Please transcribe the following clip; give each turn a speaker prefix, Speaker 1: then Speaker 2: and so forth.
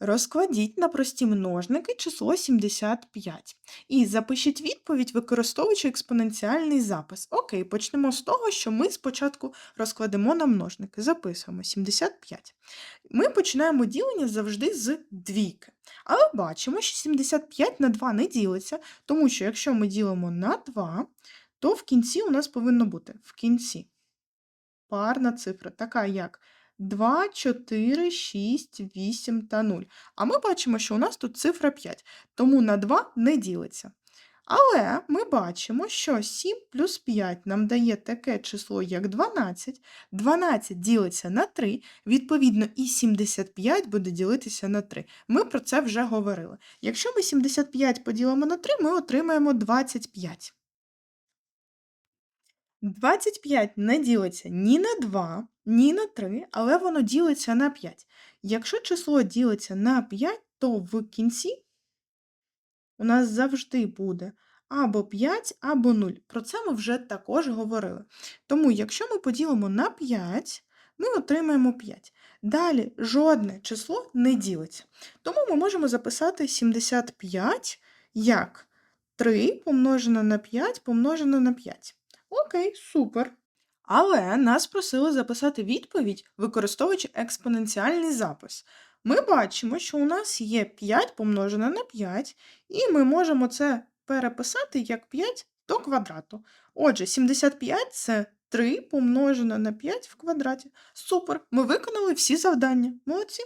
Speaker 1: Розкладіть на прості множники число 75 і запишіть відповідь, використовуючи експоненціальний запис. Окей, почнемо з того, що ми спочатку розкладемо на множники. Записуємо 75. Ми починаємо ділення завжди з двійки. Але бачимо, що 75 на 2 не ділиться, тому що якщо ми ділимо на 2, то в кінці у нас повинно бути в кінці парна цифра, така як 2, 4, 6, 8 та 0. А ми бачимо, що у нас тут цифра 5, тому на 2 не ділиться. Але ми бачимо, що 7 плюс 5 нам дає таке число, як 12. 12 ділиться на 3, відповідно, і 75 буде ділитися на 3. Ми про це вже говорили. Якщо ми 75 поділимо на 3, ми отримаємо 25. 25 не ділиться ні на 2, ні на 3, але воно ділиться на 5. Якщо число ділиться на 5, то в кінці у нас завжди буде або 5, або 0. Про це ми вже також говорили. Тому, якщо ми поділимо на 5, ми отримаємо 5. Далі жодне число не ділиться. Тому ми можемо записати 75 як 3 помножено на 5 помножено на 5. Окей, супер. Але нас просили записати відповідь, використовуючи експоненціальний запис. Ми бачимо, що у нас є 5 помножене на 5, і ми можемо це переписати як 5 до квадрату. Отже, 75 це 3 помножене на 5 в квадраті. Супер! Ми виконали всі завдання. Молодці!